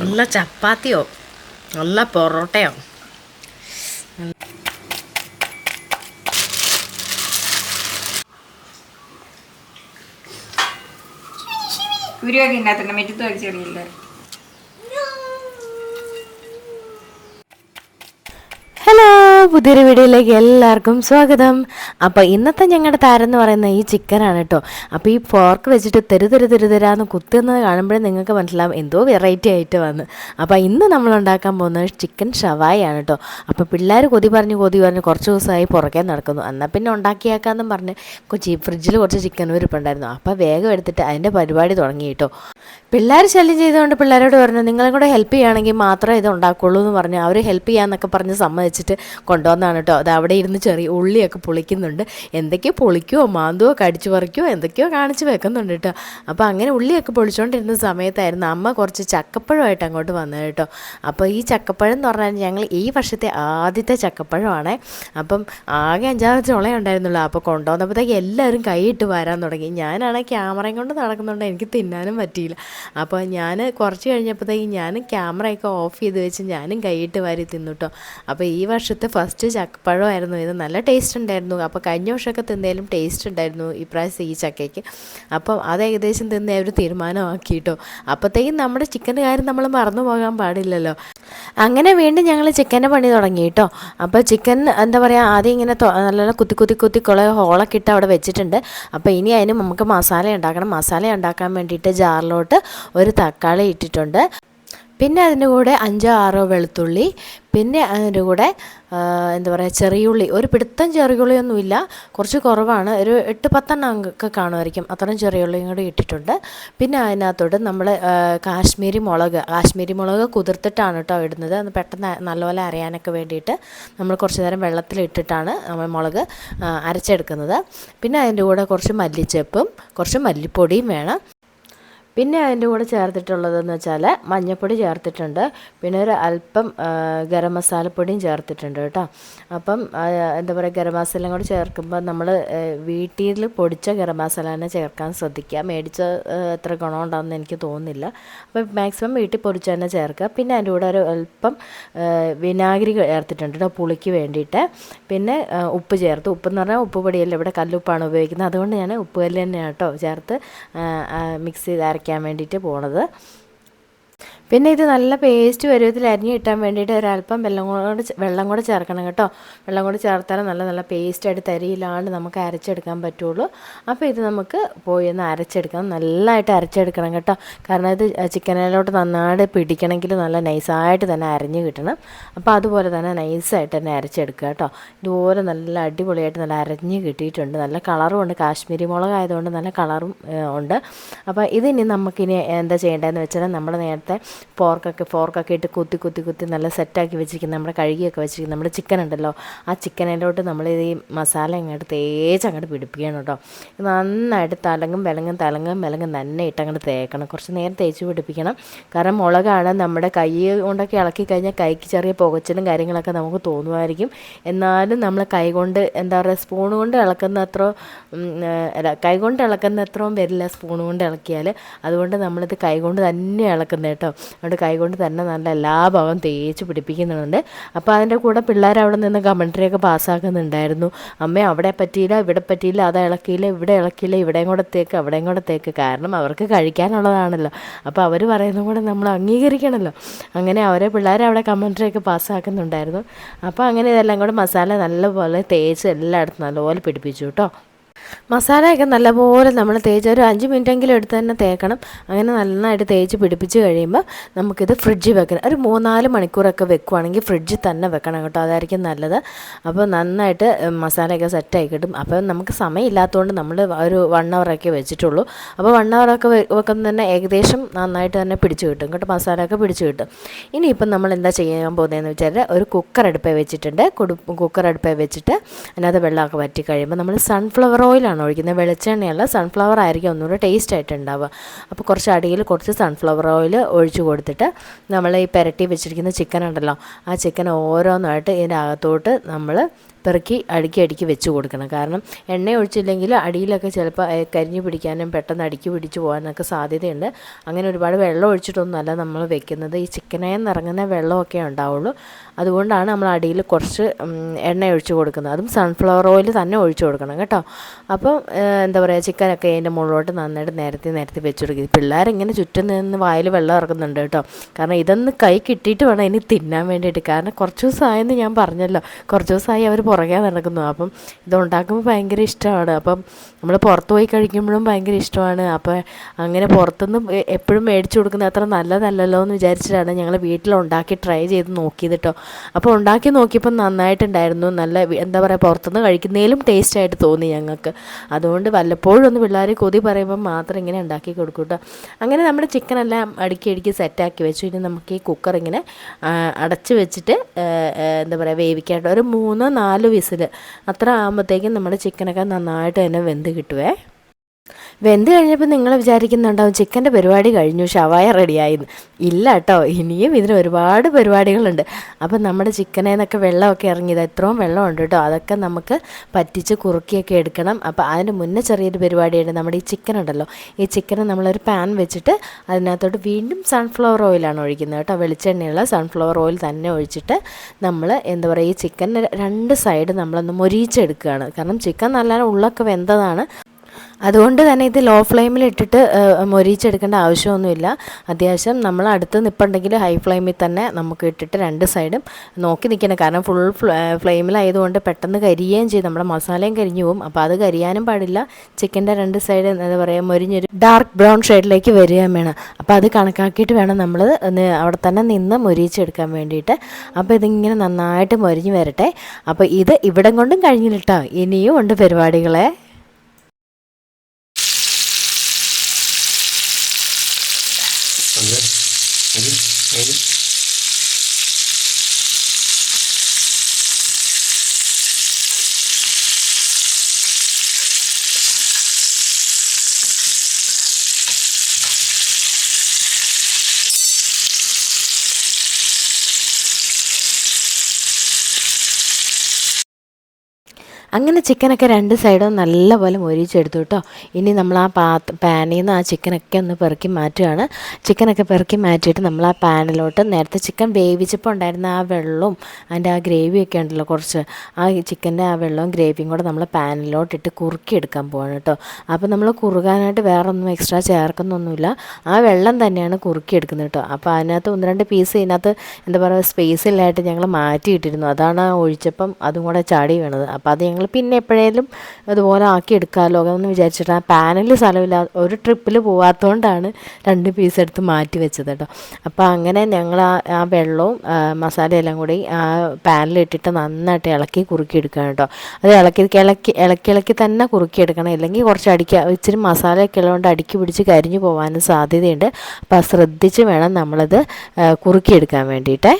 നല്ല ചപ്പാത്തിയോ? നല്ല പൊറോട്ടയോ? ഗുരുവാക്കി ഉണ്ടാകത്തില്ല മെറ്റത്ത് വലിച്ചെറിയില്ല? പുതിയൊരു വീഡിയോയിലേക്ക് എല്ലാവർക്കും സ്വാഗതം. അപ്പോൾ ഇന്നത്തെ ഞങ്ങളുടെ താരം എന്ന് പറയുന്നത് ഈ ചിക്കനാണ് കേട്ടോ അപ്പോൾ ഈ ഫോർക്ക് വെച്ചിട്ട് തെരു തെരു തെരു തരാന്ന് കുത്തുന്നത് കാണുമ്പോഴേ നിങ്ങൾക്ക് മനസ്സിലാവും എന്തോ വെറൈറ്റി ആയിട്ട് വന്ന്. അപ്പോൾ ഇന്ന് നമ്മൾ ഉണ്ടാക്കാൻ പോകുന്നത് ചിക്കൻ ഷവായാണ് കേട്ടോ അപ്പോൾ പിള്ളേർ കൊതി പറഞ്ഞ് കൊതി പറഞ്ഞ് കുറച്ച് ദിവസമായി പുറകെ നടക്കുന്നു. എന്നാൽ പിന്നെ ഉണ്ടാക്കിയേക്കാന്നും പറഞ്ഞ് കൊച്ചി ഫ്രിഡ്ജിൽ കുറച്ച് ചിക്കൻ ഉരുപ്പുണ്ടായിരുന്നു. അപ്പോൾ വേഗം എടുത്തിട്ട് അതിന്റെ പരിപാടി തുടങ്ങി കേട്ടോ പിള്ളേർ ശല്യം ചെയ്തുകൊണ്ട് പിള്ളേരോട് പറഞ്ഞു നിങ്ങളെ കൂടെ ഹെൽപ്പ് ചെയ്യുകയാണെങ്കിൽ മാത്രമേ ഇത് ഉണ്ടാക്കുള്ളൂ എന്ന് പറഞ്ഞ് അവർ ഹെൽപ്പ് ചെയ്യാന്നൊക്കെ പറഞ്ഞ് സമ്മതിച്ചിട്ട് കൊണ്ടുവന്നാണ് കേട്ടോ അത് അവിടെ ഇരുന്ന് ചെറിയ ഉള്ളിയൊക്കെ പൊളിക്കുന്നുണ്ട്. എന്തൊക്കെയോ പൊളിക്കുവോ മാന്തുവോ കടിച്ചു പറിക്കുവോ എന്തൊക്കെയോ കാണിച്ച് വെക്കുന്നുണ്ട് കേട്ടോ അപ്പോൾ അങ്ങനെ ഉള്ളിയൊക്കെ പൊളിച്ചുകൊണ്ടിരുന്ന സമയത്തായിരുന്നു അമ്മ കുറച്ച് ചക്കപ്പഴമായിട്ട് അങ്ങോട്ട് വന്നത് കേട്ടോ അപ്പോൾ ഈ ചക്കപ്പഴം എന്ന് പറഞ്ഞാൽ ഞങ്ങൾ ഈ വർഷത്തെ ആദ്യത്തെ ചക്കപ്പഴമാണ്. അപ്പം ആകെ അഞ്ചാറ് ചുള ഉണ്ടായിരുന്നുള്ളൂ. അപ്പോൾ കൊണ്ടുവന്നപ്പോഴത്തേക്ക് എല്ലാവരും കൈയിട്ട് വരാൻ തുടങ്ങി. ഞാനാണ് ക്യാമറയും കൊണ്ട് നടക്കുന്നുണ്ട്. എനിക്ക് തിന്നാനും പറ്റിയില്ല. അപ്പോൾ ഞാൻ കുറച്ച് കഴിഞ്ഞപ്പോഴത്തേക്ക് ഞാനും ക്യാമറയൊക്കെ ഓഫ് ചെയ്ത് വെച്ച് ഞാനും കൈയിട്ട് വാരി തിന്നു കേട്ടോ അപ്പോൾ ഈ വർഷത്തെ ഫസ്റ്റ് ചക്കപ്പഴമായിരുന്നു. ഇത് നല്ല ടേസ്റ്റ് ഉണ്ടായിരുന്നു. അപ്പോൾ കഴിഞ്ഞ വർഷമൊക്കെ തിന്നേലും ടേസ്റ്റ് ഉണ്ടായിരുന്നു ഇപ്രാവശ്യം ഈ ചക്കയ്ക്ക്. അപ്പം അത് ഏകദേശം തിന്നേ ഒരു തീരുമാനമാക്കി കേട്ടോ അപ്പോഴത്തേക്കും നമ്മുടെ ചിക്കന്റെ കാര്യം നമ്മൾ മറന്നു പോകാൻ പാടില്ലല്ലോ. അങ്ങനെ വീണ്ടും ഞങ്ങൾ ചിക്കന്റെ പണി തുടങ്ങി കേട്ടോ അപ്പോൾ ചിക്കൻ എന്താ പറയുക ആദ്യം ഇങ്ങനെ നല്ല കുത്തി കുത്തി കുത്തി കുറെ ഹോളൊക്കെ ഇട്ട് അവിടെ വെച്ചിട്ടുണ്ട്. അപ്പോൾ ഇനി അതിന് നമുക്ക് മസാല ഉണ്ടാക്കണം. മസാല ഉണ്ടാക്കാൻ വേണ്ടിയിട്ട് ജാറിലോട്ട് ഒരു തക്കാളി ഇട്ടിട്ടുണ്ട്. പിന്നെ അതിന്റെ കൂടെ അഞ്ചോ ആറോ വെളുത്തുള്ളി പിന്നെ അതിന്റെ കൂടെ എന്താ പറയുക ചെറിയുള്ളി. ഒരു പിടുത്തം ചെറിയുള്ളിയൊന്നുമില്ല. കുറച്ച് കുറവാണ്. ഒരു എട്ട് പത്തെണ്ണം ഒക്കെ കാണുമായിരിക്കും. അത്രയും ചെറിയുള്ളിയും കൂടി ഇട്ടിട്ടുണ്ട്. പിന്നെ അതിനകത്തോട്ട് നമ്മൾ കാശ്മീരി മുളക്. കാശ്മീരി മുളക് കുതിർത്തിട്ടാണ് കേട്ടോ ഇടുന്നത്. അത് പെട്ടെന്ന് നല്ലപോലെ അരയാനൊക്കെ വേണ്ടിയിട്ട് നമ്മൾ കുറച്ച് നേരം വെള്ളത്തിലിട്ടിട്ടാണ് നമ്മൾ മുളക് അരച്ചെടുക്കുന്നത്. പിന്നെ അതിന്റെ കൂടെ കുറച്ച് മല്ലിച്ചപ്പും കുറച്ച് മല്ലിപ്പൊടിയും വേണം. പിന്നെ അതിന്റെ കൂടെ ചേർത്തിട്ടുള്ളതെന്ന് വെച്ചാൽ മഞ്ഞൾപ്പൊടി ചേർത്തിട്ടുണ്ട്. പിന്നെ ഒരു അല്പം ഗരം മസാലപ്പൊടിയും ചേർത്തിട്ടുണ്ട് കേട്ടോ. അപ്പം എന്താ പറയുക ഗരം മസാലയും കൂടി ചേർക്കുമ്പോൾ നമ്മൾ വീട്ടിൽ പൊടിച്ച ഗരം മസാല തന്നെ ചേർക്കാൻ ശ്രദ്ധിക്കുക. മേടിച്ച എത്ര ഗുണമുണ്ടാകുമെന്ന് എനിക്ക് തോന്നുന്നില്ല. അപ്പം മാക്സിമം വീട്ടിൽ പൊടിച്ച തന്നെ ചേർക്കുക. പിന്നെ അതിന്റെ കൂടെ ഒരു അല്പം വിനാഗിരി ചേർത്തിട്ടുണ്ട് കേട്ടോ പുളിക്ക് വേണ്ടിയിട്ട്. പിന്നെ ഉപ്പ് ചേർത്ത്. ഉപ്പ് എന്ന് പറഞ്ഞാൽ ഉപ്പ് പൊടിയല്ല ഇവിടെ കല്ലുപ്പാണ് ഉപയോഗിക്കുന്നത്. അതുകൊണ്ട് ഞാൻ ഉപ്പ് കല്ല് തന്നെയാണ് കേട്ടോ ചേർത്ത് മിക്സ് ചെയ്ത് അരയ്ക്കാൻ വേണ്ടിയിട്ട് പോണത്. പിന്നെ ഇത് നല്ല പേസ്റ്റ് പരുവത്തിൽ അരിഞ്ഞ് കിട്ടാൻ വേണ്ടിയിട്ട് ഒരല്പം വെള്ളം കൂടെ വെള്ളം കൂടെ ചേർക്കണം കേട്ടോ. വെള്ളം കൂടെ ചേർത്താൽ നല്ല നല്ല പേസ്റ്റായിട്ട് തരിയില്ലാണ്ട് നമുക്ക് അരച്ചെടുക്കാൻ പറ്റുള്ളൂ. അപ്പോൾ ഇത് നമുക്ക് പോയി ഒന്ന് അരച്ചെടുക്കണം. നല്ലതായിട്ട് അരച്ചെടുക്കണം കേട്ടോ. കാരണം ഇത് ചിക്കനിലോട്ട് നന്നായിട്ട് പിടിക്കണമെങ്കിൽ നല്ല നൈസായിട്ട് തന്നെ അരഞ്ഞ് കിട്ടണം. അപ്പോൾ അതുപോലെ തന്നെ നൈസായിട്ട് തന്നെ അരച്ചെടുക്കുക കേട്ടോ. ഇതുപോലെ നല്ല അടിപൊളിയായിട്ട് നല്ല അരഞ്ഞ് കിട്ടിയിട്ടുണ്ട്. നല്ല കളറും ഉണ്ട്. കാശ്മീരി മുളക് ആയതുകൊണ്ട് നല്ല കളറും ഉണ്ട്. അപ്പോൾ ഇതിനി നമുക്കിനി എന്താ ചെയ്യേണ്ടതെന്ന് വെച്ചാൽ നമ്മൾ നേരത്തെ പോർക്കൊക്കെ ഫോർക്കൊക്കെ ഇട്ട് കൊത്തി കൊത്തി കുത്തി നല്ല സെറ്റാക്കി വെച്ചിരിക്കുന്ന നമ്മുടെ കഴുകിയൊക്കെ വെച്ചിരിക്കുന്ന നമ്മുടെ ചിക്കൻ ഉണ്ടല്ലോ ആ ചിക്കനിലോട്ട് നമ്മൾ ഈ മസാല ഇങ്ങോട്ട് തേച്ച് അങ്ങോട്ട് പിടിപ്പിക്കണം കേട്ടോ. നന്നായിട്ട് തലങ്ങും വിലങ്ങും തലങ്ങും വിലങ്ങും തന്നെ ഇട്ട് അങ്ങോട്ട് തേക്കണം. കുറച്ച് നേരം തേച്ച് പിടിപ്പിക്കണം. കാരണം മുളകാണ് നമ്മുടെ കൈ കൊണ്ടൊക്കെ ഇളക്കി കഴിഞ്ഞാൽ കൈക്ക് ചെറിയ പുകച്ചിലും കാര്യങ്ങളൊക്കെ നമുക്ക് തോന്നുമായിരിക്കും. എന്നാലും നമ്മൾ കൈ കൊണ്ട് എന്താ പറയുക സ്പൂൺ കൊണ്ട് ഇളക്കുന്ന അത്ര കൈ കൊണ്ട് ഇളക്കുന്ന അത്രയും വരില്ല സ്പൂൺ കൊണ്ട് ഇളക്കിയാൽ. അതുകൊണ്ട് നമ്മളിത് കൈ കൊണ്ട് തന്നെ ഇളക്കുന്നത് കേട്ടോ. അതുകൊണ്ട് കൈകൊണ്ട് തന്നെ നല്ല എല്ലാ ഭാഗവും തേച്ച് പിടിപ്പിക്കുന്നുണ്ട്. അപ്പോൾ അതിന്റെ കൂടെ പിള്ളേർ അവിടെ നിന്ന് കമൻട്രിയൊക്കെ പാസ്സാക്കുന്നുണ്ടായിരുന്നു അമ്മ അവിടെ പറ്റിയില്ല ഇവിടെ പറ്റിയില്ല അത് ഇളക്കിയില്ല ഇവിടെ ഇളക്കിയില്ല ഇവിടെയും കൂടെ തേക്ക് അവിടെയും കൂടെ തേക്ക്. കാരണം അവർക്ക് കഴിക്കാനുള്ളതാണല്ലോ. അപ്പോൾ അവർ പറയുന്നത് കൂടെ നമ്മൾ അംഗീകരിക്കണമല്ലോ അങ്ങനെ അവരെ പിള്ളേർ അവിടെ കമൻട്രിയൊക്കെ പാസ്സാക്കുന്നുണ്ടായിരുന്നു അപ്പോൾ അങ്ങനെ ഇതെല്ലാം കൂടെ മസാല നല്ലപോലെ തേച്ച് എല്ലായിടത്തും നല്ലപോലെ പിടിപ്പിച്ചു കേട്ടോ. മസാലയൊക്കെ നല്ലപോലെ നമ്മൾ തേച്ച് ഒരു അഞ്ച് മിനിറ്റെങ്കിലും എടുത്ത് തന്നെ തേക്കണം. അങ്ങനെ നന്നായിട്ട് തേച്ച് പിടിപ്പിച്ച് കഴിയുമ്പോൾ നമുക്കിത് ഫ്രിഡ്ജിൽ വെക്കണം. ഒരു മൂന്നാൽ മണിക്കൂറൊക്കെ വെക്കുവാണെങ്കിൽ ഫ്രിഡ്ജിൽ തന്നെ വെക്കണം കേട്ടോ. അതായിരിക്കും നല്ലത്. അപ്പോൾ നന്നായിട്ട് മസാലയൊക്കെ സെറ്റായി കിട്ടും. അപ്പോൾ നമുക്ക് സമയമില്ലാത്തതുകൊണ്ട് നമ്മൾ ഒരു വൺ അവറൊക്കെ വെച്ചിട്ടുള്ളൂ. അപ്പോൾ വൺ അവറൊക്കെ വെക്കുന്ന തന്നെ ഏകദേശം നന്നായിട്ട് തന്നെ പിടിച്ച് കിട്ടും കേട്ടോ. മസാലയൊക്കെ പിടിച്ച് കിട്ടും. ഇനിയിപ്പം നമ്മൾ എന്താ ചെയ്യാൻ പോകുന്നതെന്ന് വെച്ചാൽ ഒരു കുക്കർ അടുപ്പേ വെച്ചിട്ടുണ്ട്. കുക്കർ അടുപ്പേ വെച്ചിട്ട് അതിനകത്ത് വെള്ളമൊക്കെ വറ്റി കഴിയുമ്പോൾ നമ്മൾ സൺഫ്ലവർ ഓയിലാണ് ഒഴിക്കുന്നത്. വെളിച്ചെണ്ണയല്ല സൺഫ്ലവർ ആയിരിക്കും ഒന്നുകൂടെ ടേസ്റ്റ് ആയിട്ട് ഉണ്ടാവുക. അപ്പോൾ കുറച്ച് അടിയിൽ കുറച്ച് സൺഫ്ലവർ ഓയിൽ ഒഴിച്ചു കൊടുത്തിട്ട് നമ്മൾ ഈ പുരട്ടി വെച്ചിരിക്കുന്ന ചിക്കൻ ഉണ്ടല്ലോ ആ ചിക്കൻ ഓരോന്നായിട്ട് ഇതിന്റെ അകത്തോട്ട് നമ്മൾ പെറുക്കി അടുക്കി അടുക്കി വെച്ച് കൊടുക്കണം. കാരണം എണ്ണ ഒഴിച്ചില്ലെങ്കിൽ അടിയിലൊക്കെ ചിലപ്പോൾ കരിഞ്ഞു പിടിക്കാനും പെട്ടെന്ന് അടുക്കി പിടിച്ച് പോകാനൊക്കെ സാധ്യതയുണ്ട്. അങ്ങനെ ഒരുപാട് വെള്ളം ഒഴിച്ചിട്ടൊന്നുമല്ല നമ്മൾ വെക്കുന്നത്. ഈ ചിക്കനിൽ നിറങ്ങുന്ന വെള്ളമൊക്കെ ഉണ്ടാവുള്ളൂ. അതുകൊണ്ടാണ് നമ്മൾ അടിയിൽ കുറച്ച് എണ്ണ ഒഴിച്ച് കൊടുക്കുന്നത്. അതും സൺഫ്ലവർ ഓയിൽ തന്നെ ഒഴിച്ച് കൊടുക്കണം കേട്ടോ. അപ്പോൾ എന്താ പറയുക ചിക്കനൊക്കെ അതിന്റെ മുകളിലോട്ട് നന്നായിട്ട് നേരത്തെ നേരത്തെ വെച്ച് കൊടുക്കുക പിള്ളേരിങ്ങനെ ചുറ്റും നിന്ന് വായിൽ വെള്ളം ഇറക്കുന്നുണ്ട് കേട്ടോ. കാരണം ഇതൊന്ന് കൈ കിട്ടിയിട്ട് വേണം ഇനി തിന്നാൻ വേണ്ടിയിട്ട്. കാരണം കുറച്ച് ദിവസമായെന്ന് ഞാൻ പറഞ്ഞല്ലോ. കുറച്ച് ദിവസമായി അവർ പുറകെ നടക്കുന്നു. അപ്പം ഇതുണ്ടാക്കുമ്പോൾ ഭയങ്കര ഇഷ്ടമാണ്. അപ്പം നമ്മൾ പുറത്ത് പോയി കഴിക്കുമ്പോഴും ഭയങ്കര ഇഷ്ടമാണ്. അപ്പോൾ അങ്ങനെ പുറത്തുനിന്ന് എപ്പോഴും മേടിച്ചു കൊടുക്കുന്നത് അത്ര നല്ലതല്ലല്ലോ എന്ന് വിചാരിച്ചിട്ടാണ് ഞങ്ങൾ വീട്ടിൽ ഉണ്ടാക്കി ട്രൈ ചെയ്ത് നോക്കിയത് കേട്ടോ അപ്പോൾ ഉണ്ടാക്കി നോക്കിയപ്പോൾ നന്നായിട്ടുണ്ടായിരുന്നു. നല്ല എന്താ പറയുക പുറത്തുനിന്ന് കഴിക്കുന്നതിലും ടേസ്റ്റ് ആയിട്ട് തോന്നി ഞങ്ങൾക്ക്. അതുകൊണ്ട് വല്ലപ്പോഴും ഒന്ന് പിള്ളേർ കൊതി പറയുമ്പോൾ മാത്രം ഇങ്ങനെ ഉണ്ടാക്കി കൊടുക്കും കേട്ടോ അങ്ങനെ നമ്മുടെ ചിക്കനെല്ലാം അടുക്കി അടുക്കി സെറ്റാക്കി വെച്ചു. ഇനി നമുക്ക് ഈ കുക്കർ ഇങ്ങനെ അടച്ച് വെച്ചിട്ട് എന്താ പറയുക വേവിക്കാണ്ട് ഒരു മൂന്നോ നാല് വിസിൽ അത്ര ആകുമ്പോഴത്തേക്കും നമ്മുടെ ചിക്കനൊക്കെ നന്നായിട്ട് തന്നെ വെന്ത് കിട്ടുവേ. വെന്ത് കഴിഞ്ഞപ്പോൾ നിങ്ങൾ വിചാരിക്കുന്നുണ്ടാവും ചിക്കന്റെ പരിപാടി കഴിഞ്ഞു ഷവായ റെഡിയായിരുന്നു ഇല്ല കേട്ടോ ഇനിയും ഇതിന് ഒരുപാട് പരിപാടികളുണ്ട്. അപ്പം നമ്മുടെ ചിക്കനിൽ നിന്നൊക്കെ വെള്ളമൊക്കെ ഇറങ്ങിയത് എത്രയും വെള്ളമുണ്ട് കേട്ടോ അതൊക്കെ നമുക്ക് പറ്റിച്ച് കുറുക്കിയൊക്കെ എടുക്കണം. അപ്പോൾ അതിന് മുന്നേ ചെറിയൊരു പരിപാടിയുണ്ട് നമ്മുടെ ഈ ചിക്കൻ ഉണ്ടല്ലോ ഈ ചിക്കനെ നമ്മളൊരു പാൻ വെച്ചിട്ട് അതിനകത്തോട്ട് വീണ്ടും സൺഫ്ലവർ ഓയിലാണ് ഒഴിക്കുന്നത് കേട്ടോ വെളിച്ചെണ്ണയുള്ള സൺഫ്ലവർ ഓയിൽ തന്നെ ഒഴിച്ചിട്ട് നമ്മൾ എന്താ പറയുക ഈ ചിക്കൻ രണ്ട് സൈഡ് നമ്മളൊന്ന് മൊരിയിച്ചെടുക്കുകയാണ്. കാരണം ചിക്കൻ നല്ല ഉള്ളൊക്കെ വെന്തതാണ് അതുകൊണ്ട് തന്നെ ഇത് ലോ ഫ്ലെയിമിൽ ഇട്ടിട്ട് ഏഹ്, മൊരിയിച്ചെടുക്കേണ്ട ആവശ്യമൊന്നുമില്ല. അത്യാവശ്യം നമ്മൾ അടുത്ത് നിൽപ്പുണ്ടെങ്കിൽ ഹൈ ഫ്ലെയിമിൽ തന്നെ നമുക്ക് ഇട്ടിട്ട് രണ്ട് സൈഡും നോക്കി നിൽക്കണം. കാരണം ഫുൾ ഫ്ലെയിമിലായതുകൊണ്ട് പെട്ടെന്ന് കരിയുകയും ചെയ്യും. നമ്മുടെ മസാലയും കരിഞ്ഞു പോകും. അപ്പോൾ അത് കരിയാനും പാടില്ല. ചിക്കന്റെ രണ്ട് സൈഡ് എന്താ പറയുക മൊരിഞ്ഞൊരു ഡാർക്ക് ബ്രൗൺ ഷെയ്ഡിലേക്ക് വരികയും വേണം. അപ്പോൾ അത് കണക്കാക്കിയിട്ട് വേണം നമ്മൾ അവിടെ തന്നെ നിന്ന് മൊരിയിച്ചെടുക്കാൻ വേണ്ടിയിട്ട്. അപ്പോൾ ഇതിങ്ങനെ നന്നായിട്ട് മൊരിഞ്ഞ് വരട്ടെ. അപ്പോൾ ഇത് ഇവിടം കൊണ്ടും കഴിഞ്ഞില്ല കേട്ടോ ഇനിയും ഉണ്ട് പരിപാടികളെ. അത് അത് അത് അങ്ങനെ ചിക്കനൊക്കെ രണ്ട് സൈഡും നല്ലപോലെ മൊരിച്ചെടുത്തു കേട്ടോ ഇനി നമ്മൾ ആ പാത്ത് പാനിൽ നിന്ന് ആ ചിക്കനൊക്കെ ഒന്ന് പെറുക്കി മാറ്റുകയാണ്. ചിക്കനൊക്കെ പെറുക്കി മാറ്റിയിട്ട് നമ്മൾ ആ പാനിലോട്ട് നേരത്തെ ചിക്കൻ വേവിച്ചപ്പോൾ ഉണ്ടായിരുന്ന ആ വെള്ളവും അതിന്റെ ആ ഗ്രേവിയൊക്കെ ഉണ്ടല്ലോ കുറച്ച് ആ ചിക്കന്റെ ആ വെള്ളവും ഗ്രേവിയും കൂടെ നമ്മൾ പാനിലോട്ടിട്ട് കുറുക്കി എടുക്കാൻ പോവാണ് കേട്ടോ. അപ്പോൾ നമ്മൾ കുറുകാനായിട്ട് വേറെ ഒന്നും എക്സ്ട്രാ ചേർക്കുന്നൊന്നുമില്ല. ആ വെള്ളം തന്നെയാണ് കുറുക്കി എടുക്കുന്നത് കേട്ടോ. അപ്പോൾ അതിനകത്ത് ഒന്ന് രണ്ട് പീസ് ഇതിനകത്ത് എന്താ പറയുക ഇല്ലായിട്ട് ഞങ്ങൾ മാറ്റിയിട്ടിരുന്നു. അതാണ് ഒഴിച്ചപ്പം അതും കൂടെ ചാടി വീണത്. അപ്പോൾ അത് ഞങ്ങൾ പിന്നെ എപ്പോഴേലും അതുപോലെ ആക്കി എടുക്കാമല്ലോ എന്ന് വിചാരിച്ചിട്ട് ആ പാനലിൽ സ്ഥലമില്ല. ഒരു ട്രിപ്പിൽ പോവാത്തതുകൊണ്ടാണ് രണ്ട് പീസ് എടുത്ത് മാറ്റി വെച്ചത് കേട്ടോ. അപ്പോൾ അങ്ങനെ ഞങ്ങൾ ആ ആ വെള്ളവും മസാലയെല്ലാം കൂടി ആ പാനിലിട്ടിട്ട് നന്നായിട്ട് ഇളക്കി കുറുക്കി എടുക്കണം കേട്ടോ. അത് ഇളക്കി ഇളക്കി ഇളക്കി ഇളക്കി തന്നെ കുറുക്കി എടുക്കണം. ഇല്ലെങ്കിൽ കുറച്ച് അടിക്കുക ഇച്ചിരി മസാലയൊക്കെ ഉള്ളതുകൊണ്ട് അടുക്കി പിടിച്ച് കരിഞ്ഞു പോകാനും സാധ്യതയുണ്ട്. അപ്പോൾ ശ്രദ്ധിച്ച് വേണം നമ്മളത് കുറുക്കി കുറുക്കിയെടുക്കാൻ വേണ്ടിയിട്ടേ.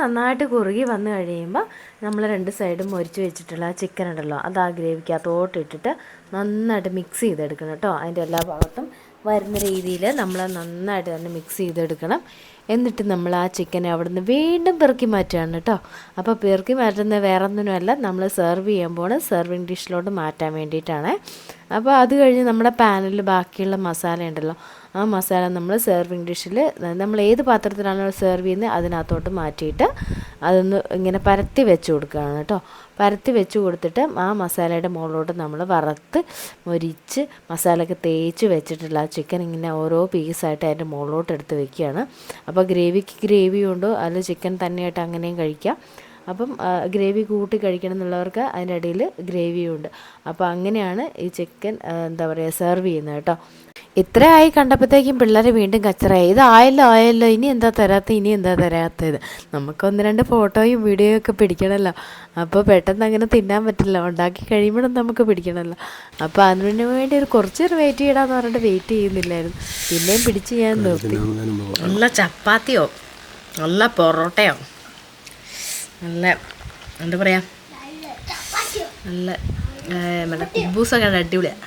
നന്നായിട്ട് കുറുകി വന്നു കഴിയുമ്പോൾ നമ്മൾ രണ്ട് സൈഡും മുരിച്ച് വെച്ചിട്ടുള്ള ചിക്കൻ ഉണ്ടല്ലോ അത് ആ ഗ്രേവിക്കകത്തോട്ട് ഇട്ടിട്ട് നന്നായിട്ട് മിക്സ് ചെയ്തെടുക്കണം കേട്ടോ. അതിന്റെ എല്ലാ ഭാഗത്തും വരുന്ന രീതിയിൽ നമ്മൾ നന്നായിട്ട് തന്നെ മിക്സ് ചെയ്തെടുക്കണം. എന്നിട്ട് നമ്മൾ ആ ചിക്കനെ അവിടെ നിന്ന് വീണ്ടും പെറുക്കി മാറ്റുകയാണ് കേട്ടോ. അപ്പോൾ പെറുക്കി മാറ്റുന്ന വേറെ ഒന്നിനുമല്ല നമ്മൾ സെർവ് ചെയ്യുമ്പോൾ സെർവിങ് ഡിഷിലോട്ട് മാറ്റാൻ വേണ്ടിയിട്ടാണ്. അപ്പോൾ അത് കഴിഞ്ഞ് നമ്മുടെ പാനിൽ ബാക്കിയുള്ള മസാല ഉണ്ടല്ലോ ആ മസാല നമ്മൾ സെർവിങ് ഡിഷിൽ നമ്മൾ ഏത് പാത്രത്തിലാണോ സെർവ് ചെയ്യുന്നത് അതിനകത്തോട്ട് മാറ്റിയിട്ട് അതൊന്ന് ഇങ്ങനെ പരത്തി വെച്ച് കൊടുക്കുകയാണ് കേട്ടോ. പരത്തി വെച്ച് കൊടുത്തിട്ട് ആ മസാലയുടെ മുകളിലോട്ട് നമ്മൾ വറുത്ത് മൊരിച്ച് മസാലയൊക്കെ തേച്ച് വെച്ചിട്ടുള്ള ആ ചിക്കൻ ഇങ്ങനെ ഓരോ പീസായിട്ട് അതിന്റെ മുകളിലോട്ട് എടുത്ത് വെക്കുകയാണ്. അപ്പോൾ ഗ്രേവിക്ക് ഗ്രേവി ഉണ്ടോ? അതിൽ ചിക്കൻ തന്നെയായിട്ട് അങ്ങനെയും കഴിക്കാം. അപ്പം ഗ്രേവി കൂട്ടി കഴിക്കണം എന്നുള്ളവർക്ക് അതിന്റെ ഇടയിൽ ഗ്രേവിയും ഉണ്ട് അപ്പോൾ അങ്ങനെയാണ് ഈ ചിക്കൻ എന്താ പറയുക സെർവ് ചെയ്യുന്നത് കേട്ടോ. ഇത്ര ആയി കണ്ടപ്പോഴത്തേക്കും പിള്ളേർ വീണ്ടും കച്ചറായി ഇത് ആയല്ലോ ആയല്ലോ ഇനി എന്താ തരാത്ത ഇനി എന്താ തരാത്തത് നമുക്ക് ഒന്ന് രണ്ട് ഫോട്ടോയും വീഡിയോയും ഒക്കെ പിടിക്കണമല്ലോ അപ്പോൾ പെട്ടെന്ന് അങ്ങനെ തിന്നാൻ പറ്റില്ല. ഉണ്ടാക്കി കഴിയുമ്പോഴും നമുക്ക് പിടിക്കണമല്ലോ അപ്പോൾ അതിനു വേണ്ടി ഒരു കുറച്ച് നേരം വെയിറ്റ് ചെയ്യണമെന്ന് പറഞ്ഞിട്ട് വെയിറ്റ് ചെയ്യുന്നില്ലായിരുന്നു. പിന്നെയും പിടിച്ച് ഞാൻ നിർത്തി. നല്ല ചപ്പാത്തിയോ? നല്ല പൊറോട്ടയോ? നല്ല എന്താ പറയുക നല്ല മറ്റേ കുബൂസൊക്കെ അടിപൊളിയാണ്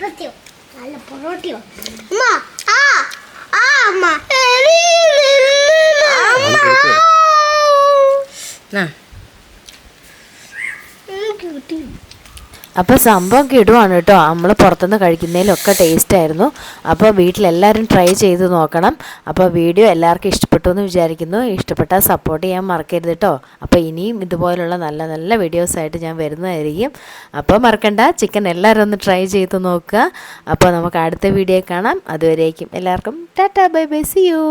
ചപ്പാത്തിയോ നല്ല പൊറോട്ടയോ അമ്മ ആ ആ അമ്മ ആ എനിക്ക് കിട്ടി അപ്പോൾ സംഭവം കിടുവാണ് കേട്ടോ. നമ്മൾ പുറത്തുനിന്ന് കഴിക്കുന്നതിലൊക്കെ ടേസ്റ്റ് ആയിരുന്നു. അപ്പോൾ വീട്ടിലെല്ലാവരും ട്രൈ ചെയ്ത് നോക്കണം. അപ്പോൾ വീഡിയോ എല്ലാവർക്കും ഇഷ്ടപ്പെട്ടു എന്ന് വിചാരിക്കുന്നു. ഇഷ്ടപ്പെട്ടാൽ സപ്പോർട്ട് ചെയ്യാൻ മറക്കരുത് കേട്ടോ അപ്പോൾ ഇനിയും ഇതുപോലുള്ള നല്ല നല്ല വീഡിയോസായിട്ട് ഞാൻ വരുന്നതായിരിക്കും. അപ്പോൾ മറക്കണ്ട. ചിക്കൻ എല്ലാവരും ഒന്ന് ട്രൈ ചെയ്ത് നോക്കുക. അപ്പോൾ നമുക്ക് അടുത്ത വീഡിയോ കാണാം. അതുവരേക്കും എല്ലാവർക്കും tata bye bye see you